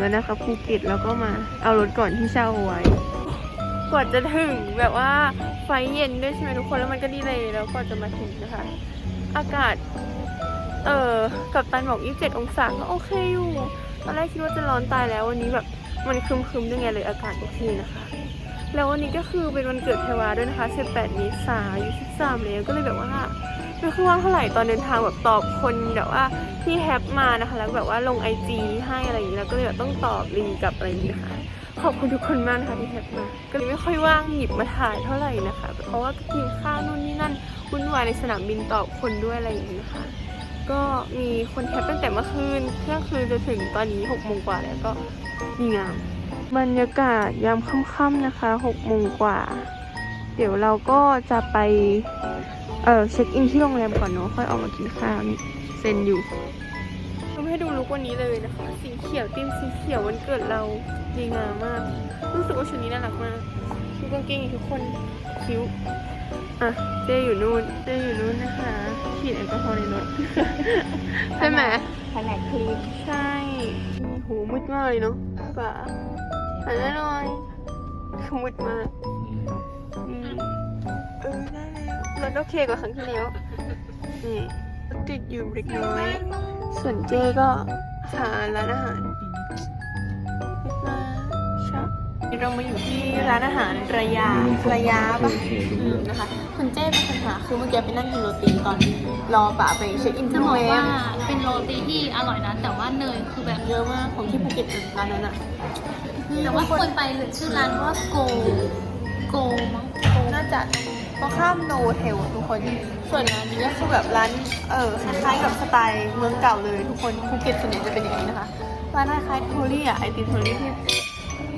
แล้วนะคะภูเก็ตแล้วก็มาเอารถก่อนที่เช่าไว้กว่าจะถึงแบบว่าไฟเย็นด้วยใช่ไหมทุกคนแล้วมันก็ดีเลยแล้วกว่าจะมาถึงนะคะ อากาศ เออกับตันบอก 27 องศาก็โอเคอยู่ตอนแรกคิดว่าจะร้อนตายแล้ววันนี้แบบมันคึมๆด้วยไงเลยอากาศโอเคนะคะ แล้ววันนี้ก็คือเป็นวันเกิดเทวาด้วยนะคะ 18 เมษายนอายุ13แล้วก็เลยแบบว่า ไม่ค่อยว่างเท่าไหร่ตอนเดินทางแบบตอบคนแบบว่าที่แฮปมานะคะ แล้วแบบว่าลงไอจีให้อะไรอย่างนี้แล้วก็เลยแบบต้องตอบรีกับอะไรอย่างนี้นะคะ ขอบคุณทุกคนมากนะคะที่แฮปมา ก็เลยไม่ค่อยว่างหยิบมาถ่ายเท่าไหร่นะคะ เพราะว่ากินข้าวนู่นนี่นั่นวุ่นวายในสนามบินตอบคนด้วยอะไรอย่างนี้นะคะ ก็มีคนแฮปตั้งแต่เมื่อคืนเที่ยงคืนจะถึงตอนนี้หกโมงกว่าแล้วก็มีงานบรรยากาศยามค่ำๆนะคะหกโมงกว่า เดี๋ยวเราก็จะไป เออเช็คอินที่โรงแรมก่อนเนาะค่อยออกมากินข้าวนี่เซ็นอยู่ทำให้ดูลุกวันนี้เลยนะคะ สีเขียวติ้มสีเขียววันเกิดเราดีงามมาก รู้สึกว่าชุดนี้น่ารักมากดูกางเกงทุกคนคิ้วอะเจอยู่นู่นเจอยู่นู่นนะคะฉีดแอลกอฮอล์ในรถใช่ไหมแผนกคลีนใช่โหมืดมากเลยเนาะป่าหันหน้าหน่อยคือมืดมาก แล้วรถโอเคกว่าครั้งที่แล้วนี่รถติดอยู่เล็กน้อย ส่วนเจก็หาร้านอาหารมาชอบเรามาอยู่ที่ร้านอาหารระยาระยาปะอืมนะคะคุณเจ้เป็นคนหาคือเมื่อกี้ไปนั่งกินโรตีตอนรอป่าไปเช็คอินจะที่โรบงอกแรว่ามเป็นโรตีที่อร่อยนะแต่ว่าเนยคือแบบเยอะมากของที่ภูเก็ตร้านนั้นอะแต่ว่าคนไปหรือชื่อร้านว่าโกโกมั้งน่าจะ ก็ข้ามโนเทลทุกคน ส่วนร้านนี้ก็คือแบบร้านเออคล้ายๆกับสไตล์เมืองเก่าเลยทุกคนภูเก็ตส่วนใหญ่จะเป็นอย่างนี้นะคะร้านคล้ายๆโทลี่อะไอติมโทลี่ที่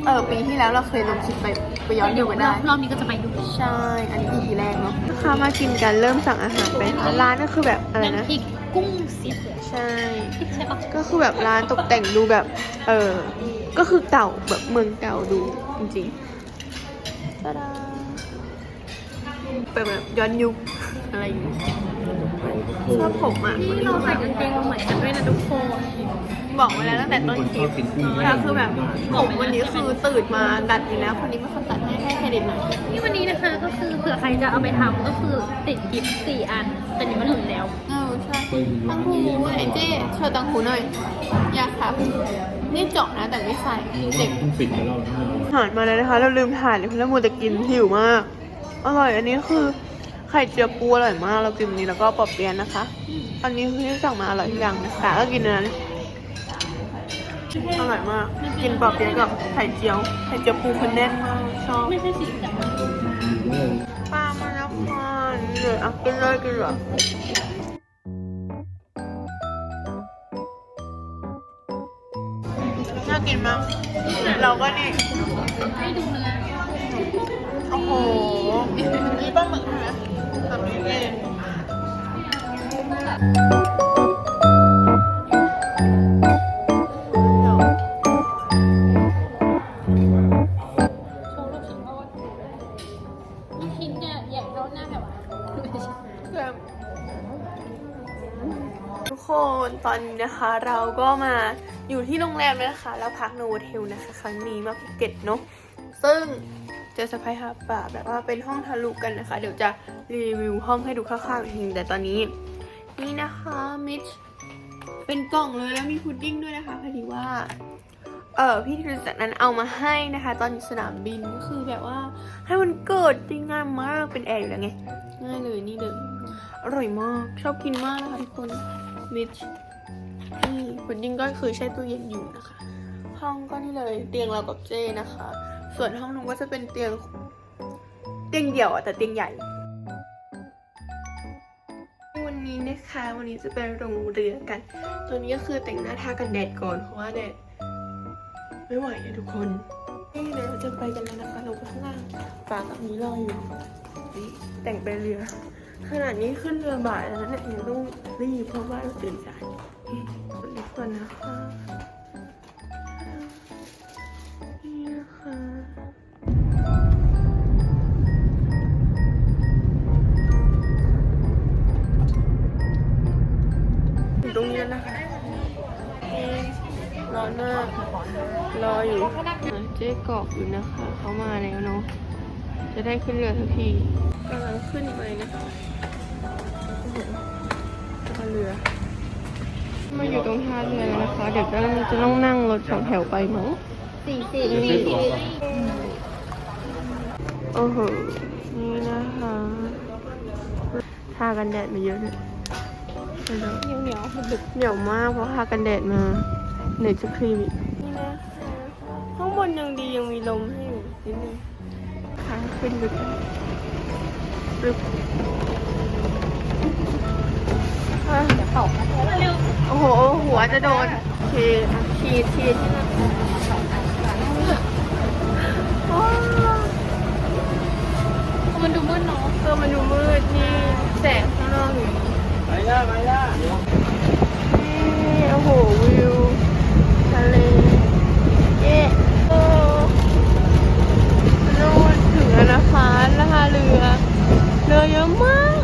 เออปีที่แล้วเราเคยลงคลิปไปไปย้อนดูกันได้รอบนี้ก็จะไปดูใช่อันนี้ EP แรกเนาะลูกค้ามากินกันเริ่มสั่งอาหารไปค่ะร้านก็คือแบบอะไรนะน้ำพริกกุ้งเสียบใช่ใช่ปะก็คือแบบร้านตกแต่งดูแบบเออก็คือเก่าแบบเมืองเก่าดูจริงๆตาดา เป็นแบบย้อนยุคอะไรอย่างเงี้ยชอบผมอะที่เราใส่กางเกงมาเหมือนกันด้วยนะทุกคนบอกไว้แล้วตั้งแต่ต้นคลิปแล้วคือแบบผมวันนี้คือตื่นมาดัดอยู่แล้วคนนี้เป็นคนตัดให้ให้เครดิตหน่อยนี่วันนี้นะคะก็คือเผื่อใครจะเอาไปทำก็คือติดกิฟต์สี่อัน แต่นี่มันหลุดแล้วเออใช่ตังหูไอ้เจ๊เชิญตังหูหน่อยอยากครับนี่เจาะนะแต่ไม่ใส่เด็กต้องปิดแล้วเราอาหารมาแล้วนะคะ เราลืมถ่ายเลยเพราะเรามัวแต่กินหิวมาก อร่อยอันนี้คือไข่เจียวปูอร่อยมาก เรากินอันนี้แล้วก็ปอบเปียนนะคะ อันนี้คือที่สั่งมาอร่อยทุกอย่างนะคะก็กินอันนั้นอร่อยมาก กินปอบเปียนกับไข่เจียว ไข่เจียวปูคนแน่นมากชอบไม่ใช่สีดำปลามาแล้วค่ะเดี๋ยวอะกินเลยกินเลยน่ากินมากเราก็นี่ให้ดูเนื้อโอ้โห นี่ปลาหมึกใช่ไหมทำเองเดี๋ยวโชว์ลูกชิ้นทอดลูกชิ้นเนี่ยใหญ่เท่าหน้าแบบว่าทุกคนตอนนี้นะคะเราก็มาอยู่ที่โรงแรมแล้วนะคะ แล้วพักโนโวเทลนะคะ ครั้งนี้มาภูเก็ตเนาะซึ่ง เจะสะพายหาป่าแบบว่าเป็นห้องทะลุกันนะคะ เดี๋ยวจะรีวิวห้องให้ดูคร่าวๆอีกทีแต่ตอนนี้ นี่นะคะมิชเป็นกล่องเลยแล้วมีพุดดิ้งด้วยนะคะพอดีว่าเออพี่ธีรศักดิ์นั้นเอามาให้นะคะ ตอนอยู่สนามบินก็คือแบบว่า ให้มันเกิดดีงามมากเป็นแอร์อยู่แล้วไงง่ายเลยนี่เลยอร่อยมากชอบกินมากนะคะทุกคนมิชนี่พุดดิ้งก็คือใช้ตู้เย็นอยู่นะคะ ห้องก็นี่เลยเตียงเรากับเจ้นะคะ ส่วนห้องนู้นก็จะเป็นเตียงเตียงเดี่ยวอะแต่เตียงใหญ่ วันนี้นะคะวันนี้จะไปลงเรือกัน ตัวนี้ก็คือแต่งหน้าทากันแดดก่อนเพราะว่าแดดไม่ไหวอะทุกคน นี่เดี๋ยวเราจะไปกันแล้วนะคะลงไปข้างล่างฟ้ากับนี้รออยู่นี่แต่งไปเรือ ขนาดนี้ขึ้นเรือบ่ายแล้วนะเนี่ยยังต้องรีบเพราะว่าเราตื่นสายสวัสดีก่อนนะคะ รงนี้แล้วนะคะร้อนมากจ๊กอกอยู่นะคะเขามาแล้วเนาะจะได้ขึ้นเรือทักทีกำลังขึ้นไปนะคะโอ้โหท่าเรือ มาอยู่ตรงท่าเรือแล้วนะคะ เดี๋ยวก็จะต้องนั่งรถสองแถวไปมั้งสี่สี่สี่สี่โอ้โหนี่นะคะทากันแดดมาเยอะเลย เดี๋ยวเหนียวเหนียวดึกเหนียวมากเพราะทากันแดดมาไหนจะครีมอีกนี่นะคะข้างบนยังดียังมีลมให้อยู่นิดนึงค้างขึ้นลึกลึกอะจะตกนะเร็วโอ้โห หัวจะโดนฉีดฉีดฉีดโอ้ยมันดูมืดเนาะเออมันดูมืดนี่แสงข้างนอกอยู่ ไปย่าไปย่านี่โอ้โหวิวทะเลเย้โอ้นู่นถึงแล้วนะคะนะคะเรือเรือเยอะมาก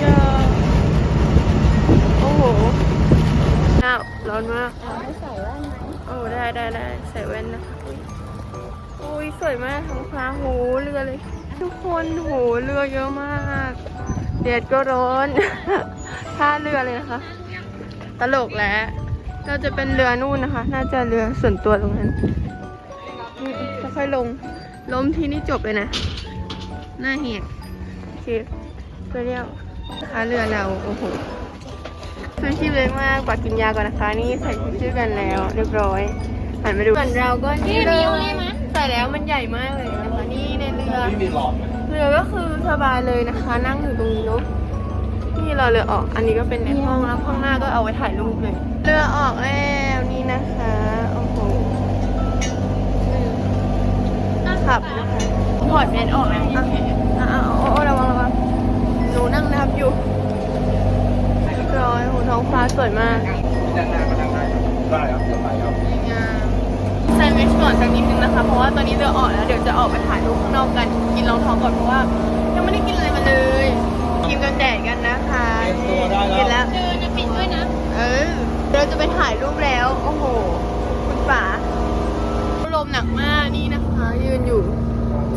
เยอะโอ้โหอ้าวร้อนมากไม่ใส่แว่นไหมโอ้ได้ได้ได้ใส่แว่นนะคะ อุ้ยสวยมากท้องฟ้าโหเรือเลย ทุกคนโหเรือเยอะมากแดดก็ร้อน ท่าเรือเลยนะคะ ตลกแล้วเราจะเป็นเรือนู่นนะคะ น่าจะเรือส่วนตัวตรงนั้นอืมค่อยลง ล้มที่นี่จบเลยนะ หน้าแหกโอเคไปเรียวนะคะเรือเรา โอ้โหซื้อชีพเล็กมากกว่ากินยาก่อนนะคะ นี่ใส่ชูชีพกันแล้ว เรียบร้อยหันมาดูส่วนเราก็นี่เลย ใส่แล้วมันใหญ่มากเลยนะคะนี่ในเรือไม่มีหลอดไหมเรือก็คือสบายเลยนะคะ นั่งอยู่ตรงนี้เนาะนี่เราเรือออก อันนี้ก็เป็นในห้องแล้วข้างหน้าก็เอาไว้ถ่ายรูปเลย เรือออกแล้วนี่นะคะโอ้โหขับนะคะถอดแมสออกแล้วโอเคอะเอาเอาเอาระวังระวังหนูนั่งนับอยู่เรียบร้อยโหท้องฟ้าสวยมากด้านหน้าก็ด้านหน้าได้ครับเดี๋ยวไปครับ สักนิดนึงนะคะ เพราะว่าตอนนี้เรือออกแล้วเดี๋ยวจะออกไปถ่ายรูปข้างนอกกัน กินรองท้องก่อนเพราะว่ายังไม่ได้กินอะไรมาเลยกินกันแดดกันนะคะกินแล้ว เดินนะปิดด้วยนะ เออ เราจะไปถ่ายรูปแล้ว โอ้โห คุณป๋าลมหนักมากนี่นะคะ ยืนอยู่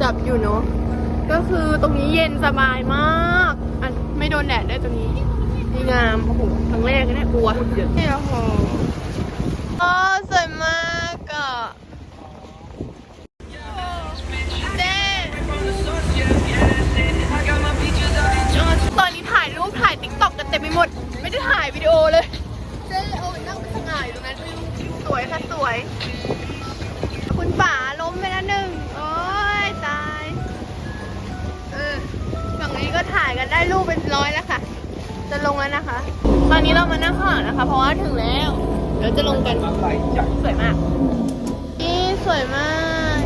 จับอยู่เนาะ ก็คือตรงนี้เย็นสบายมากอะไม่โดนแดดได้วยตรงนี้ดีงาม โอ้โหครั้งแรกก็ได้กลัวนี่โอ้โห ว่าถึงแล้ว เดี๋ยวจะลงกัน สวยมาก นี่สวยมาก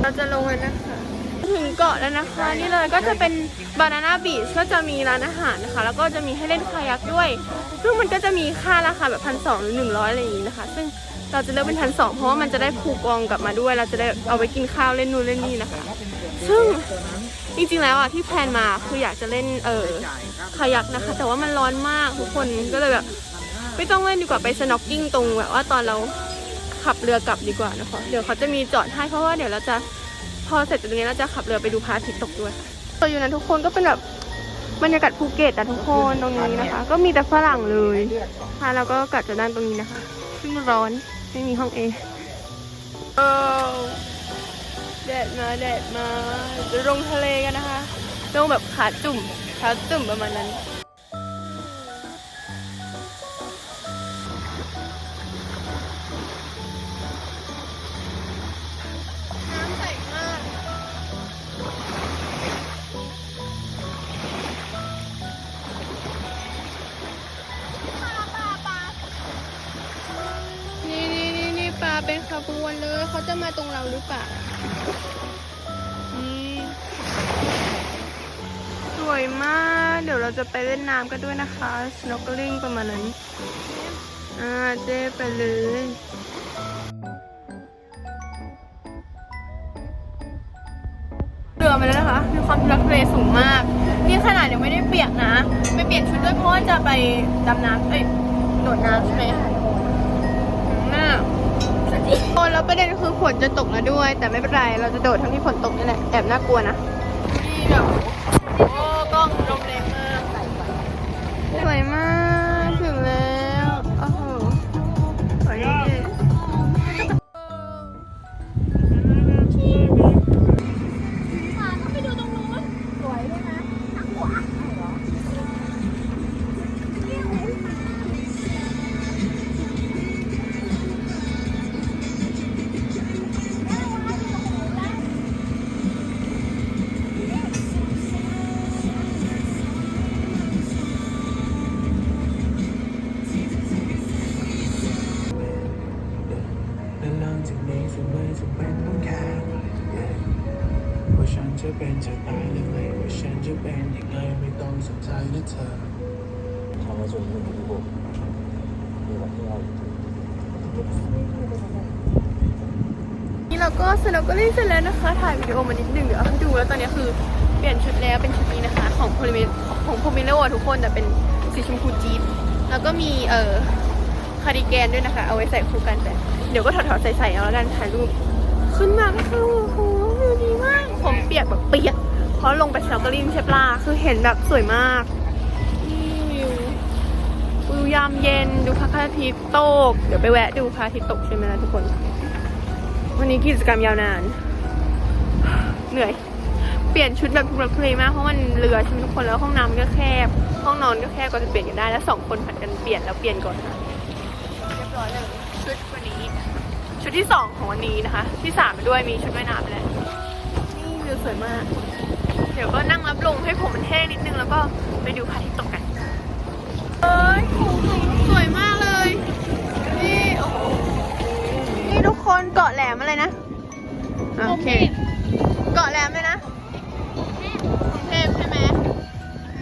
เราจะลงกันนะคะ ถึงเกาะแล้วนะคะ นี่เลยก็จะเป็นบานาน่าบีชก็จะมีร้านอาหารนะคะ แล้วก็จะมีให้เล่นคายักด้วย ซึ่งมันก็จะมีค่าราคาแบบพันสองหรือหนึ่งร้อยอะไรอย่างนี้นะคะ ซึ่งเราจะเลือกเป็นพันสองเพราะว่ามันจะได้ผูกกองกลับมาด้วย เราจะได้เอาไปกินข้าวเล่นนู่นเล่นนี่นะคะ ซึ่งจริงๆแล้วอะที่แพลนมาคืออยากจะเล่นเออคายักนะคะ แต่ว่ามันร้อนมากทุกคนก็เลยแบบ ไม่ต้องเล่นดีกว่าไปสน็อกกิ้งตรงแบบว่าตอนเราขับเรือกลับดีกว่านะคะ เดี๋ยวเขาจะมีจอดให้เพราะว่าเดี๋ยวเราจะพอเสร็จจากตรงนี้เราจะขับเรือไปดูพระอาทิตย์ตกด้วยตัวอยู่นั้นทุกคนก็เป็นแบบบรรยากาศภูเก็ตอะทุกคนตรงนี้นะคะ ก็มีแต่ฝรั่งเลยค่ะแล้วก็กัดจะด้านตรงนี้นะคะ ซึ่งร้อนไม่มีห้องเอโอ้แดดมาแดดมาจะลงทะเลกันนะคะลงแบบขาจุ่มขาจุ่มประมาณนั้น จะมาตรงเราหรือเปล่านี่สวยมาก เดี๋ยวเราจะไปเล่นน้ำกันด้วยนะคะ snorkeling ประมาณนั้น อ่า เจ๊ไปเลยเรือมาแล้วนะคะ มีความทุลักทุเลสูงมาก นี่ขนาดยังไม่ได้เปียกนะไม่เปลี่ยนชุดด้วยเพราะว่าจะไปดำน้ำเอ้ยโดดน้ำใช่ไหม สิโอ้แล้วประเด็นคือฝนจะตกแล้วด้วย แต่ไม่เป็นไร เราจะโดดทั้งที่ฝนตกนี่แหละ แอบน่ากลัวนะนี่แบบ สนใจนะเธอทำมาจนมึงรู้บอกมีแบบที่เรานี่เราก็เสร็จเราก็เล่นเสร็จแล้วนะคะ ถ่ายวิดีโอมานิดนึงเดี๋ยวเอาให้ดูแล้วตอนนี้คือเปลี่ยนชุดแล้วเป็นชุดนี้นะคะ ของโพลิเมของโพมิโลทุกคนแต่เป็นสีชมพูจี๊ดแล้วก็มีเอ่อคาร์ดิแกนด้วยนะคะ เอาไว้ใส่คู่กันแต่เดี๋ยวก็ถอดๆใส่ๆเอาแล้วกันถ่ายรูปขึ้นมาก็คือโอ้โหวิวดีมาก ผมเปียกแบบเปียก เพราะลงไปสโนว์เกอริ่งใช่ปะล่ะคือเห็นแบบสวยมากนี่วิววิว ยามเย็นดูพระอาทิตย์ตก เดี๋ยวไปแวะดูพระอาทิตย์ตกใช่ไหมล่ะทุกคน วันนี้กิจกรรมยาวนาน เหนื่อย เปลี่ยนชุดแบบทุลักทุเลมากเพราะมันเรือใช่ไหมทุกคนแล้วห้องน้ำก็แคบ ห้องนอนก็แคบก็จะเปลี่ยนกันได้แล้วสองคนผัดกันเปลี่ยนแล้วเปลี่ยนก่อนนะเรียบร้อยเลยชุดวันนี้ ชุดที่สองของวันนี้นะคะ ที่สามไปด้วยมีชุดว่ายน้ำไปแล้วนี่วิวสวยมาก เดี๋ยวก็นั่งรับลมให้ผมมันแห้งนิดนึงแล้วก็ไปดูพระอาทิตย์ตกกัน เอ้ยสวยมากเลย นี่โอ้โหนี่ทุกคนเกาะแหลมอะไรนะ โอเค เกาะแหลมเลยนะกรุงเทพใช่ไหม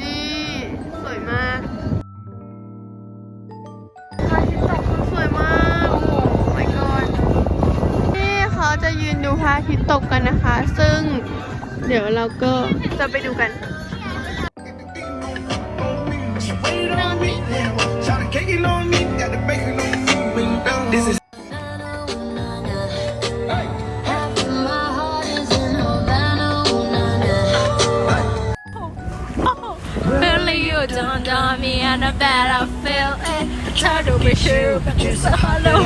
นี่สวยมากพระอาทิตย์ตกคือสวยมาก โอ้โห my god นี่เขาจะยืนดูพระอาทิตย์ตกกันนะคะ ซึ่งเดี๋ยวเราก็จะไปดูกัน you don't know me and I bet I feel it Try to be sure but it's a hollow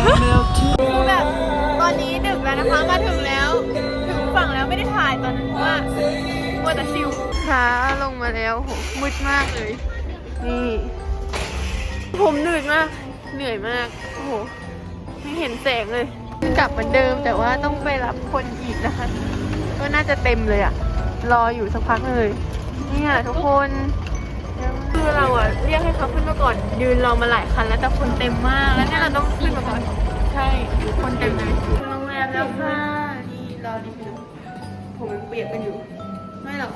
แบบตอนนี้ดึกแล้วนะคะมาถึงแล้ว ถึงฝั่งแล้วไม่ได้ถ่ายตอนนั้นเพราะว่ามัวแต่ชิวช้าลงมาแล้วโหมืดมากเลย นี่ ผมเหนื่อยมาก เหนื่อยมาก โอ้โห ไม่เห็นแสงเลย กลับเหมือนเดิมแต่ว่าต้องไปรับคนอีกนะคะ ก็น่าจะเต็มเลยอะรออยู่สักพักเลย เนี่ยทุกคน คือเราอะเรียกให้เขาขึ้นมาก่อนยืนรอมาหลายคันแล้วแต่คนเต็มมากแล้วเนี่ยเราต้องขึ้นมาก่อนใช่คนเต็มเลยโรงแรมแล้วค่ะนี่รอดีอยู่ผมยังเปียกกันอยู่ ไม่หรอก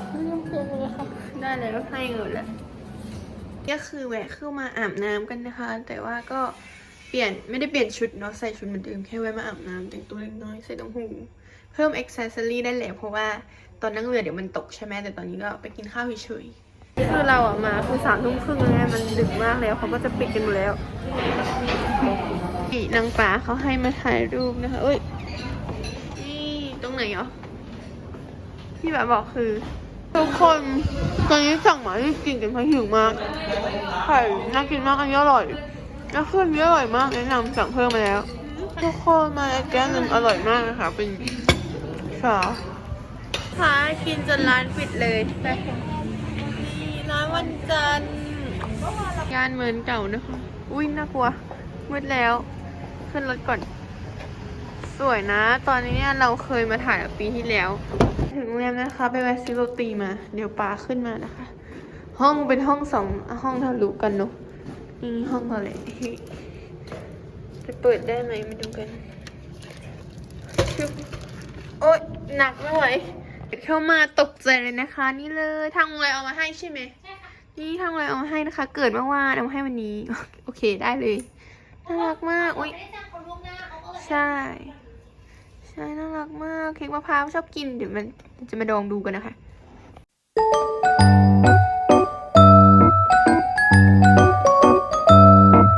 ได้เลยก็ให้เงินแหละก็คือแวะเข้ามาอาบน้ำกันนะคะ แต่ว่าก็เปลี่ยนไม่ได้เปลี่ยนชุดเนาะใส่ชุดเหมือนเดิมแค่แวะมาอาบน้ำแต่งตัวเล็กน้อยใส่ตรงหูเพิ่มอ็อกเซสซอรี่ได้แล้วเพราะว่าตอนนั่งเรือเดี๋ยวมันตกใช่ไหมแต่ตอนนี้ก็ไปกินข้าวเฉยๆ คือเราอะมาคือสามทุ่มครึ่งแล้วไงมันดึกมากแล้วเขาก็จะปิดกันหมดแล้วนี่นางฟ้าเขาให้มาถ่ายรูปนะคะเอ้ยนี่ตรงไหนเหรอที่แบบบอกคือ ทุกคนตอนนี้สั่งมาที่กินกันเพราะหิวมากไข่น่ากินมากอันนี้อร่อยแล้วเครื่องนี้อร่อยมากแนะนำสั่งเพิ่มมาแล้วทุกคนมาแก้วหนึ่งอร่อยมากนะคะเป็นชาพากินจนร้านปิดเลยแต่นี่ร้าน วันจันทร์ย่านเมืองเก่านะคะอุ้ยน่ากลัว มืดแล้ว ขึ้นรถก่อน สวยนะ ตอนนี้เนี่ยเราเคยมาถ่ายปีที่แล้ว ถึงโรงแรมนะคะ ไปแวะซื้อโรตีมา เดี๋ยวปลาขึ้นมานะคะ ห้องเป็นห้องสองห้องทะลุกันเนอะนี่ห้องอะไรจะเปิดได้ไหมมาดูกันชึบโอ๊ยหนักไม่ไหวเข้ามาตกใจเลยนะคะ นี่เลยทางโรงแรมเอามาให้ใช่ไหม นี่ทางโรงแรเอาให้นะคะ เกิดเมื่อวานเอามาให้วันนี้ โอเคได้เลย น่ารักมากอุ้ยใช่ ใช่น่ารักมาก เค้กมะพร้าวชอบกินเดี๋ยวมันจะมาลองดูกันนะคะ